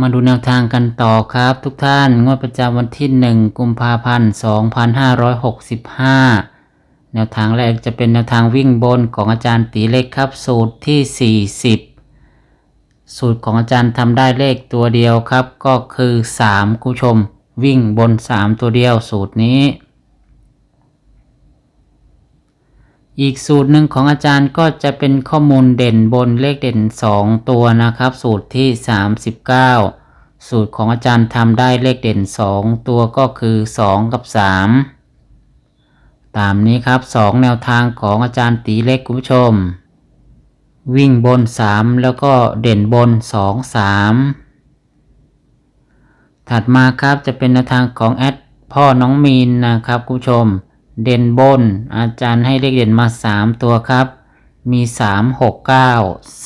มาดูแนวทางกันต่อครับ ทุกท่านงวดประจำวันที่ 1 กุมภาพันธ์2565 แนวทางแรกจะเป็นแนวทางวิ่งบนของอาจารย์ตีเล็กครับ สูตรที่ 40 สูตรของอาจารย์ทำได้เลขตัวเดียวครับ ก็คือ 3 คุณชม วิ่งบน 3 ตัวเดียวสูตรนี้ อีกสูตรหนึ่งของอาจารย์ก็จะเป็นข้อมูลเด่นบนเลขเด่น 2 ตัวนะครับ สูตรที่ 39 สูตรของอาจารย์ทำได้เลขเด่น 2 ตัวก็คือ 2 กับ 3 ตามนี้ครับ 2 แนวทางของอาจารย์ตีเล็กคุณผู้ชม วิ่งบน 3 แล้วก็เด่นบน 2 3 ถัดมาครับจะเป็นแนวทางของแอดพ่อน้องมีนนะครับคุณผู้ชม เด่นบน อาจารย์ให้เลขเด่นมา 3 ตัวครับ มี 3 6 9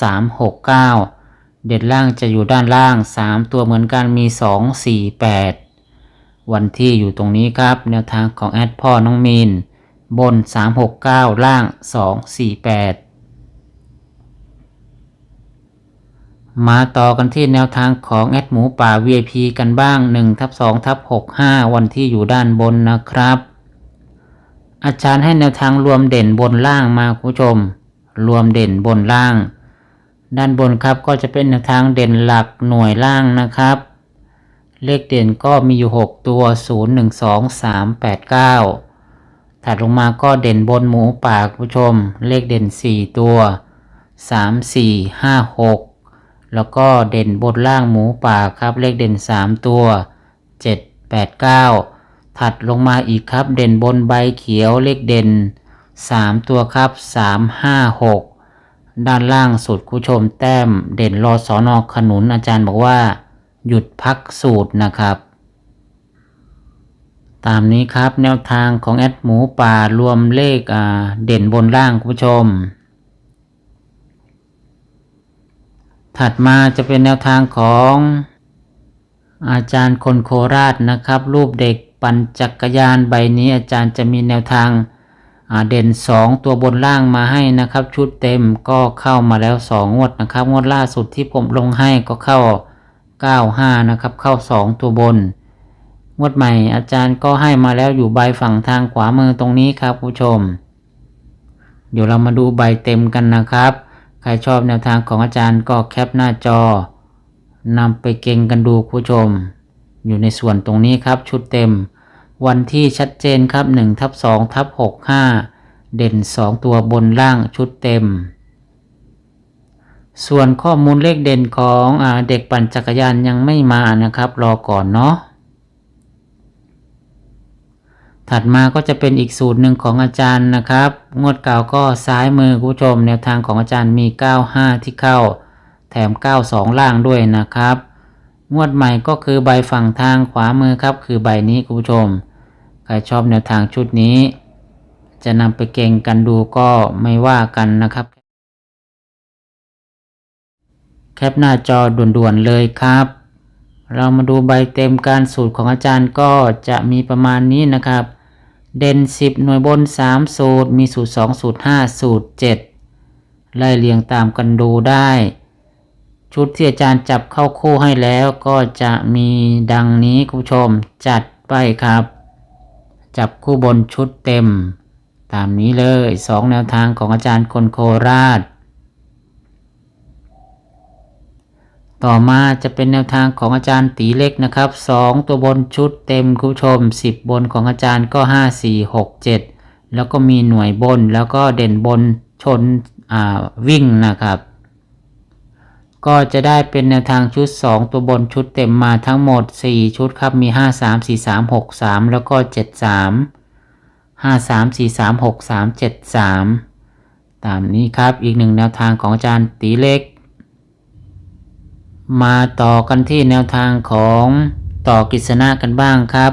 3 6 9 เด่นล่างจะอยู่ด้านล่าง 3 ตัวเหมือนกันมี 2 4 8 วันที่อยู่ตรงนี้ครับ แนวทางของแอดพ่อน้องมีน บน 3 6 9 ล่าง 2 4 8มาต่อกันที่แนวทางของแอดหมูป่า VIP กันบ้าง1ทับ2ทับ65 วันที่อยู่ด้านบนนะครับ อาจารย์ให้แนวทางรวมเด่นบนล่างมาคุณผู้ชม รวมเด่นบนล่าง ด้านบนครับก็จะเป็นแนวทางเด่นหลักหน่วยล่างนะครับ เลขเด่นก็มีอยู่ 6 ตัว 0 1 2 3 8 9 ถัดลงมาก็เด่นบนหมูป่าคุณผู้ชม เลขเด่น 4 ตัว 3 4 5 6 แล้วก็เด่นบนล่างหมูป่าครับ เลขเด่น 3 ตัว 7 8 9 ถัดลงมาอีกครับ เด่นบนใบเขียวเลขเด่น 3 ตัวครับ 3 5 6 ด้านล่างสุดคุณผู้ชมแต้มเด่นรอสอนอขนุนอาจารย์บอกว่า หยุดพักสูตรนะครับ ตามนี้ครับแนวทางของแอดหมูป่ารวมเลขเด่นบนล่างคุณผู้ชม ถัดมาจะเป็นแนวทางของอาจารย์คนโคราชนะครับ รูปเด็ก ปั่นจักรยานใบนี้อาจารย์จะมีแนวทางาเด่น 2 ตัวบนล่างมาให้นะครับ ชุดเต็มก็เข้ามาแล้ว 2 งวดนะครับ งวดล่าสุดที่ผมลงให้ก็เข้า 95 นะครับ เข้า 2 ตัวบน งวดใหม่อาจารย์ก็ให้มาแล้วอยู่ใบฝั่งทางขวามือตรงนี้ครับผู้ชม เดี๋ยวเรามาดูใบเต็มกันนะครับ ใครชอบแนวทางของอาจารย์ก็แคปหน้าจอนำไปเก่งกันดูผู้ชม อยู่ในส่วนตรงนี้ครับชุดเต็ม วันที่ชัดเจนครับ1ทับ2ทับ65 เด่น 2 ตัวบนล่างชุดเต็ม ส่วนข้อมูลเลขเด่นของอเด็กปั่นจักรยานยังไม่มานะครับ รอก่อนเนาะถัดมาก็จะเป็นอีกสูตรหนึ่งของอาจารย์นะครับ งวดเก่าก็ซ้ายมือคุณผู้ชม แนวทางของอาจารย์มี 95 ที่เข้า แถม 92 ล่างด้วยนะครับ งวดใหม่ก็คือใบฝั่งทางขวามือครับ คือใบนี้คุณผู้ชม ใครชอบแนวทางชุดนี้ จะนำไปเก่งกันดูก็ไม่ว่ากันนะครับ แคปหน้าจอด่วนๆเลยครับ เรามาดูใบเต็มการสูตรของอาจารย์ก็จะมีประมาณนี้นะครับ เด่น 10 หน่วยบน 3 สูตร มีสูตร 2 สูตร 5 สูตร 7 ไล่เรียงตามกันดูได้ ชุดที่อาจารย์จับเข้าคู่ให้แล้วก็จะมีดังนี้คุณผู้ชมจัดไปครับ จับคู่บนชุดเต็ม ตามนี้เลย2แนวทางของอาจารย์คนโคราช ต่อมาจะเป็นแนวทางของอาจารย์ตีเล็กนะครับ2ตัวบนชุดเต็มคุณผู้ชม10บนของอาจารย์ก็5 4 6 7แล้วก็มีหน่วยบนแล้วก็เด่นบนชนวิ่งนะครับ ก็จะได้เป็นแนวทางชุด 2 ตัวบนชุดเต็มมาทั้งหมด 4 ชุดครับมี 5 3 4 3 6 3 แล้วก็ 7 3 5 3 4 3 6 3 7 3 ตามนี้ครับอีกหนึ่งแนวทางของอาจารย์ตีเล็ก มาต่อกันที่แนวทางของต่อกฤษณะกันบ้างครับ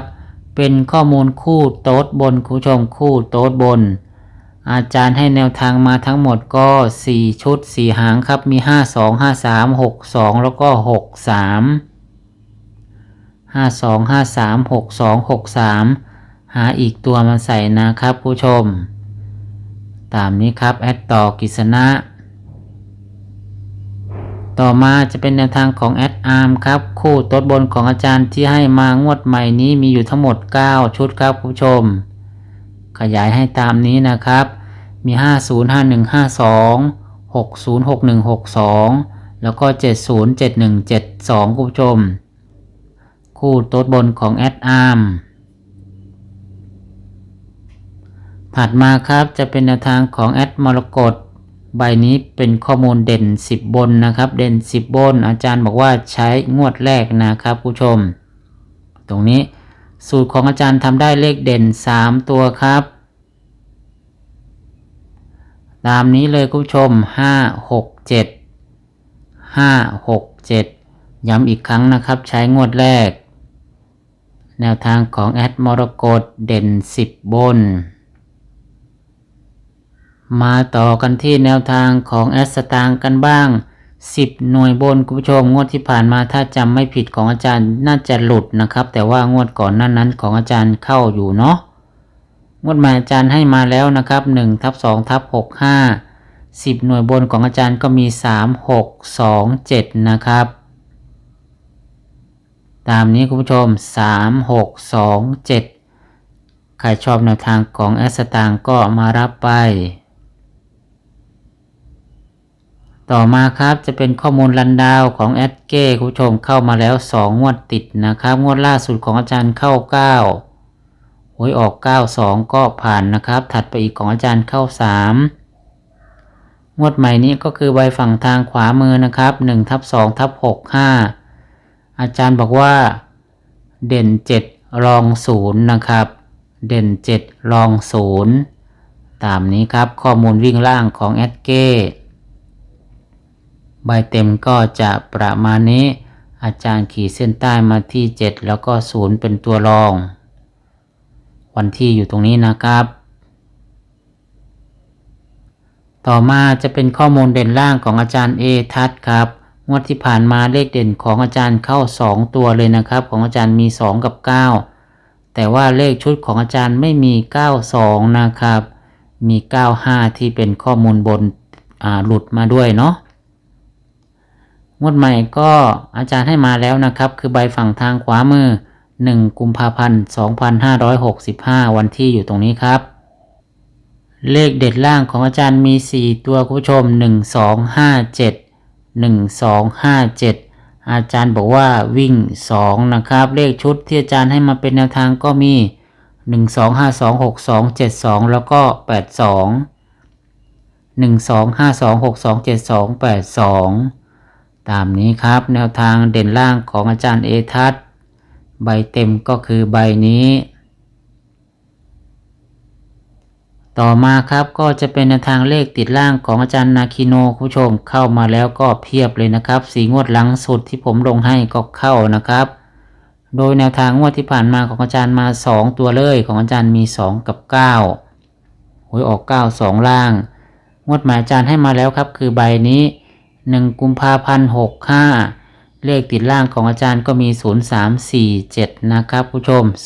เป็นข้อมูลคู่โต๊ดบนคุณผู้ชมคู่โต๊ดบน อาจารย์ให้แนวทางมาทั้งหมดก็ 4 ชุด 4 หางครับมี 5 2 5 3 6 2 แล้วก็ 6 3 5 2 5 3 6 2 6 3 หาอีกตัวมาใส่นะครับผู้ชม ตามนี้ครับ แอดต่อกิษณะ ต่อมาจะเป็นแนวทางของแอดอาร์มครับ คู่ต๊ดบนของอาจารย์ที่ให้มางวดใหม่นี้มีอยู่ทั้งหมด 9 ชุดครับผู้ชมขยายให้ตามนี้นะครับ มี 50 51 52 60 61 62 แล้วก็ 70 71 72คุณผู้ชม คู่โต๊ดบนของแอดอาร์มถัดมาครับจะเป็นแนวทางของแอดมรกตใบนี้เป็นข้อมูลเด่น 10 บนนะครับ เด่น 10 บน อาจารย์บอกว่าใช้งวดแรกนะครับผู้ชม ตรงนี้สูตรของอาจารย์ทำได้เลขเด่น 3 ตัวครับ ตามนี้เลยคุณผู้ชม5 6 7 5 6 7ย้ำอีกครั้งนะครับ ใช้งวดแรก แนวทางของแอดมรกตเด่น10บน มาต่อกันที่แนวทางของแอดสตางค์กันบ้าง10หน่วยบนคุณผู้ชมงวดที่ผ่านมาถ้าจำไม่ผิดของอาจารย์น่าจะหลุดนะครับ แต่ว่างวดก่อนหนั้นนั้นของอาจารย์เข้าอยู่เนาะ งวดใหม่อาจารย์ให้มาแล้วนะครับ1ทับ2ทับ6 5 10 หน่วยบนของอาจารย์ก็มี 3 6 2 7 นะครับ ตามนี้คุณผู้ชม 3 6 2 7 ใครชอบแนวทางของแอสตางก็มารับไป ต่อมาครับจะเป็นข้อมูลรันดาวของแอดเก้คุณผู้ชมเข้ามาแล้ว 2 งวดติดนะครับ งวดล่าสุดของอาจารย์เข้า 9 หวยออก 92 ก็ผ่านนะครับ ถัดไปอีกของอาจารย์เข้า 3 งวดใหม่นี้ก็คือใบฝั่งทางขวามือนะครับ1ทับ2ทับ6 5 อาจารย์บอกว่า เด่น 7 รอง 0 นะครับ เด่น 7 รอง 0 ตามนี้ครับข้อมูลวิ่งล่างของแอดเก้ใบเต็มก็จะประมาณนี้ อาจารย์ขีดเส้นใต้มาที่ 7 แล้วก็ 0 เป็นตัวรอง วันที่อยู่ตรงนี้นะครับ ต่อมาจะเป็นข้อมูลเด่นล่างของอาจารย์เอทัศครับงวดที่ผ่านมาเลขเด่นของอาจารย์เข้า 2 ตัวเลยนะครับ ของอาจารย์มี 2 กับ 9 แต่ว่าเลขชุดของอาจารย์ไม่มี 92 นะครับ มี 95 ที่เป็นข้อมูลบนหลุดมาด้วยเนาะงวดใหม่ก็อาจารย์ให้มาแล้วนะครับ คือใบฝั่งทางขวามือ 1 กุมภาพันธ์ 2565 วันที่อยู่ตรงนี้ครับ เลขเด็ดล่างของอาจารย์มี 4 ตัวคุณผู้ชม 1 2 5 7 1 2 5 7 อาจารย์บอกว่าวิ่ง 2 นะครับ เลขชุดที่อาจารย์ให้มาเป็นแนวทางก็มี 1 2 5 2 6 2 7 2 แล้วก็ 8 2 1 2 5 2 6 2 7 2 8 2 ตามนี้ครับ แนวทางเด่นล่างของอาจารย์เอทัศน์ ใบเต็มก็คือใบนี้ ต่อมาครับก็จะเป็นทางเลขติดล่างของอาจารย์นาคิโนผู้ชมเข้ามาแล้วก็เพียบเลยนะครับ สีงวดหลังสุดที่ผมลงให้ก็เข้านะครับ โดยแนวทางงวดที่ผ่านมาของอาจารย์มา 2 ตัวเลยของอาจารย์มี 2 กับ 9หวยออก 9 2 ล่าง งวดหมายอาจารย์ให้มาแล้วครับ คือใบนี้ 1 กุมภาพันธ์65 เลขติดล่างของอาจารย์ก็มี 0347 นะครับผู้ชม 0347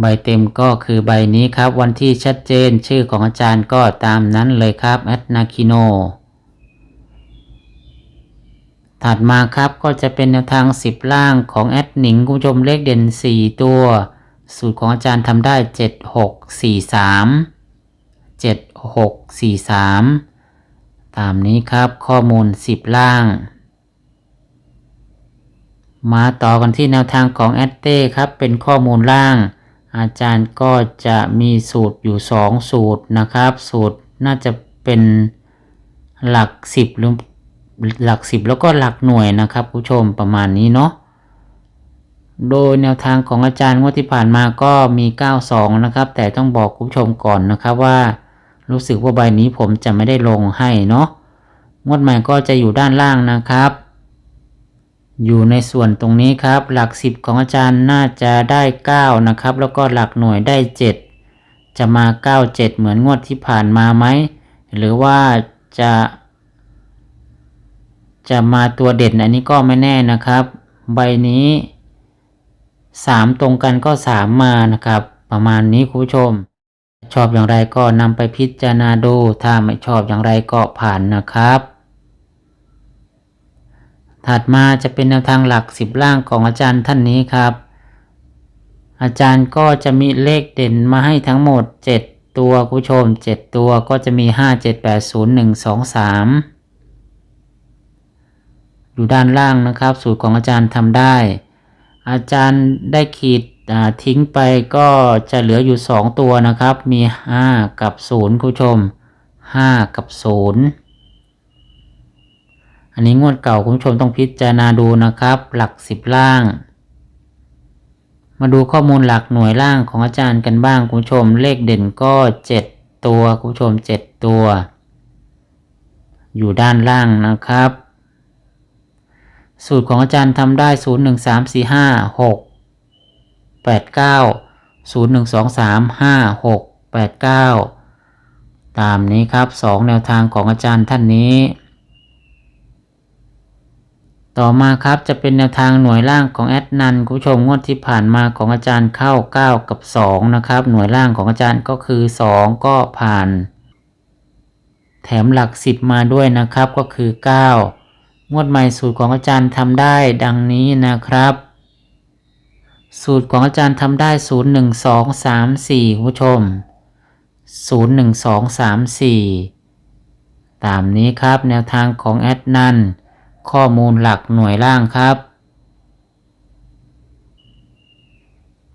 ใบเต็มก็คือใบนี้ครับ วันที่ชัดเจนชื่อของอาจารย์ก็ตามนั้นเลยครับแอดนาคิโน ถัดมาครับก็จะเป็นแนวทาง 10 ล่างของแอดหนิงคุณผู้ชมเลขเด่น 4 ตัว สูตรของอาจารย์ทำได้ 7 6 4 3 7 6 4 3 ตามนี้ครับข้อมูล 10 ล่าง มาต่อกันที่แนวทางของแอดเต้ครับ เป็นข้อมูลล่าง อาจารย์ก็จะมีสูตรอยู่ 2 สูตรนะครับ สูตรน่าจะเป็นหลัก 10 หรือหลัก 10 แล้วก็หลักหน่วยนะครับผู้ชมประมาณนี้เนาะโดยแนวทางของอาจารย์งวดที่ผ่านมาก็มี 92 นะครับ แต่ต้องบอกคุณผู้ชมก่อนนะครับว่า รู้สึกว่าใบนี้ผมจะไม่ได้ลงให้เนาะงวดใหม่ก็จะอยู่ด้านล่างนะครับ อยู่ในส่วนตรงนี้ครับ หลักสิบของอาจารย์น่าจะได้ 9 นะครับ แล้วก็หลักหน่วยได้ 7 จะมา 9 7 เหมือนงวดที่ผ่านมาไหม หรือว่าจะ จะมาตัวเด่นอันนี้ก็ไม่แน่นะครับ ใบนี้ 3 ตรงกันก็ 3 มานะครับ ประมาณนี้คุณผู้ชม ชอบอย่างไรก็นำไปพิจารณาดู ถ้าไม่ชอบอย่างไรก็ผ่านนะครับ ถัดมาจะเป็นแนวทางหลักสิบล่างของอาจารย์ท่านนี้ครับ อาจารย์ก็จะมีเลขเด่นมาให้ทั้งหมด 7 ตัวคุณผู้ชม 7 ตัวก็จะมี 5 7 8 0 1 2 3อยู่ด้านล่างนะครับ สูตรของอาจารย์ทำได้ อาจารย์ได้ขีด ทิ้งไปก็จะเหลืออยู่ 2 ตัวนะครับ มี 5 กับ 0 คุณผู้ชม 5 กับ 0 อันนี้งวดเก่าคุณผู้ชมต้องพิจารณาดูนะครับ หลัก 10 ล่าง มาดูข้อมูลหลักหน่วยล่างของอาจารย์กันบ้างคุณผู้ชม เลขเด่นก็ 7 ตัวคุณผู้ชม 7 ตัว อยู่ด้านล่างนะครับ สูตรของอาจารย์ทำได้ 0 1 3 4 5 6 8 9 0 1 2 3 5 6 8 9ตามนี้ครับ2แนวทางของอาจารย์ท่านนี้ ต่อมาครับจะเป็นแนวทางหน่วยล่างของแอดนันคุณผู้ชมงวดที่ผ่านมาของอาจารย์เข้า 9 กับ 2 นะครับ หน่วยล่างของอาจารย์ก็คือ 2 ก็ผ่าน แถมหลัก 10 มาด้วยนะครับก็คือ 9 งวดใหม่สูตรของอาจารย์ทำได้ดังนี้นะครับ สูตรของอาจารย์ทำได้ 0 1 2 3 4คุณผู้ชม 0 1 2 3 4 ตามนี้ครับแนวทางของแอดนันข้อมูลหลักหน่วยล่างครับ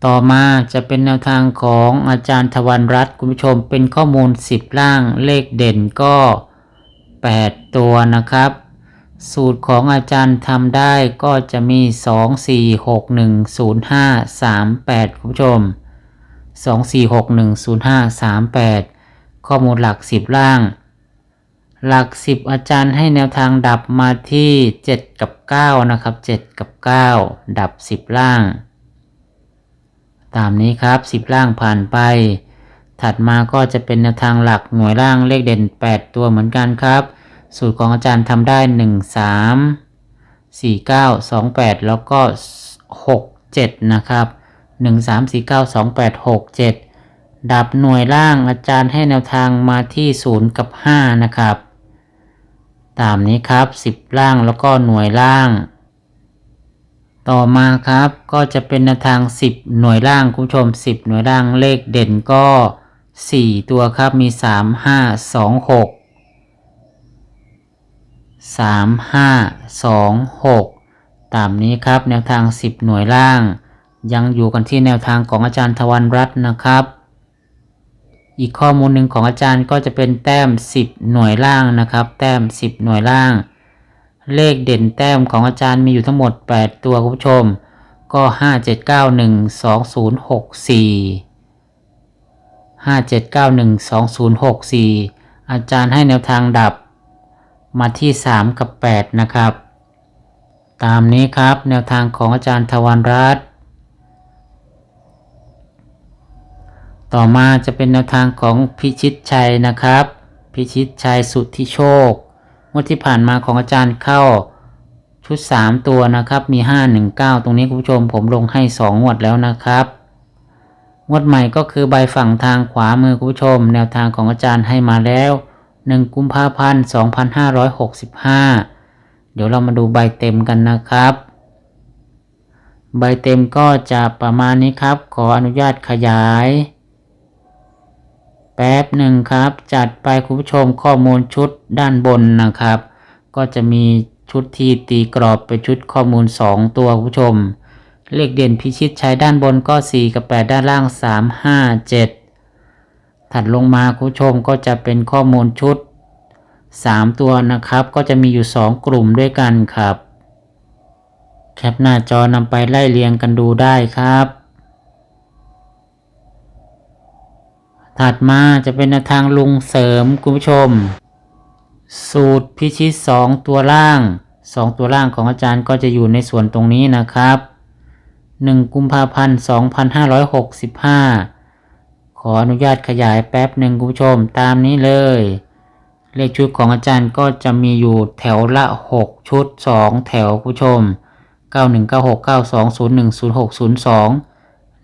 ต่อมาจะเป็นแนวทางของอาจารย์ทวันรัตน์คุณผู้ชมเป็นข้อมูล 10 ล่างเลขเด่นก็ 8 ตัวนะครับ สูตรของอาจารย์ทำได้ก็จะมี 2 4 6 1 0 5 3 8คุณผู้ชม 2 4 6 1 0 5 3 8 ข้อมูลหลัก 10 ล่าง หลัก 10 อาจารย์ให้แนวทางดับมาที่ 7 กับ 9 นะครับ 7 กับ 9 ดับ 10 ล่าง ตามนี้ครับ 10 ล่างผ่านไป ถัดมาก็จะเป็นแนวทางหลักหน่วยล่างเลขเด่น 8 ตัวเหมือนกันครับ สูตรของอาจารย์ทำได้ 1 3 4 9 2 8 แล้วก็ 6 7 นะครับ 1 3 4 9 2 8 6 7 ดับหน่วยล่างอาจารย์ให้แนวทางมาที่ 0 กับ 5 นะครับ ตามนี้ครับ 10 ล่างแล้วก็หน่วยล่าง ต่อมาครับก็จะเป็นแนวทาง 10 หน่วยล่างคุณผู้ชม 10 หน่วยล่างเลขเด่นก็ 4 ตัวครับมี 3 5 2 6 3 5 2 6 ตามนี้ครับแนวทาง 10 หน่วยล่าง ยังอยู่กันที่แนวทางของอาจารย์ทวันรัตน์นะครับ อีกข้อมูลหนึ่งของอาจารย์ก็จะเป็นแต้ม 10 หน่วยล่างนะครับ แต้ม 10 หน่วยล่าง เลขเด่นแต้มของอาจารย์มีอยู่ทั้งหมด 8 ตัวคุณผู้ชม ก็ 5 7 9 1 2 0 6 4 5 7 9 1 2 0 6 4 อาจารย์ให้แนวทางดับ มาที่ 3 กับ 8 นะครับ ตามนี้ครับแนวทางของอาจารย์ทวันรัตน์ต่อมาจะเป็นแนวทางของพิชิตชัยนะครับ พิชิตชัยสุทธิโชคงวดที่ผ่านมาของอาจารย์เข้าชุด 3 ตัวนะครับมี 5 1 9 ตรงนี้คุณผู้ชมผมลงให้ 2 งวดแล้วนะครับ งวดใหม่ก็คือใบฝั่งทางขวามือคุณผู้ชม แนวทางของอาจารย์ให้มาแล้ว 1 กุมภาพันธ์ 2565 เดี๋ยวเรามาดูใบเต็มกันนะครับ ใบเต็มก็จะประมาณนี้ครับ ขออนุญาตขยาย แป๊บหนึ่งครับ จัดไปคุณผู้ชมข้อมูลชุดด้านบนนะครับ ก็จะมีชุดที่ตีกรอบเป็นชุดข้อมูล 2 ตัวคุณผู้ชม เลขเด่นพิชิตใช้ด้านบนก็ 4 กับ 8 ด้านล่าง 3 5 7 ถัดลงมาคุณชมก็จะเป็นข้อมูลชุด 3 ตัวนะครับ ก็จะมีอยู่ 2 กลุ่มด้วยกันครับ แคปหน้าจอนำไปไล่เรียงกันดูได้ครับ ถัดมาจะเป็นทางลุงเสริมคุณผู้ชม สูตรพิชิต 2 ตัวล่าง 2 ตัวล่างของอาจารย์ก็จะอยู่ในส่วนตรงนี้นะครับ 1 กุมภาพันธ์ 2565 ขออนุญาตขยายแป๊บหนึ่งคุณผู้ชมตามนี้เลย เลขชุดของอาจารย์ก็จะมีอยู่แถวละ 6 ชุด 2 แถวคุณผู้ชม 919692010602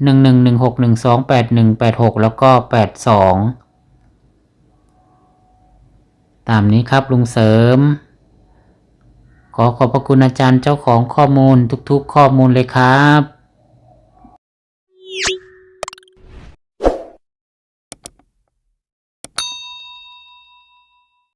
1116128186 แล้วก็ 82 ตามนี้ครับลุงเสริม ขอขอบพระคุณอาจารย์เจ้าของข้อมูลทุกๆ ข้อมูลเลยครับ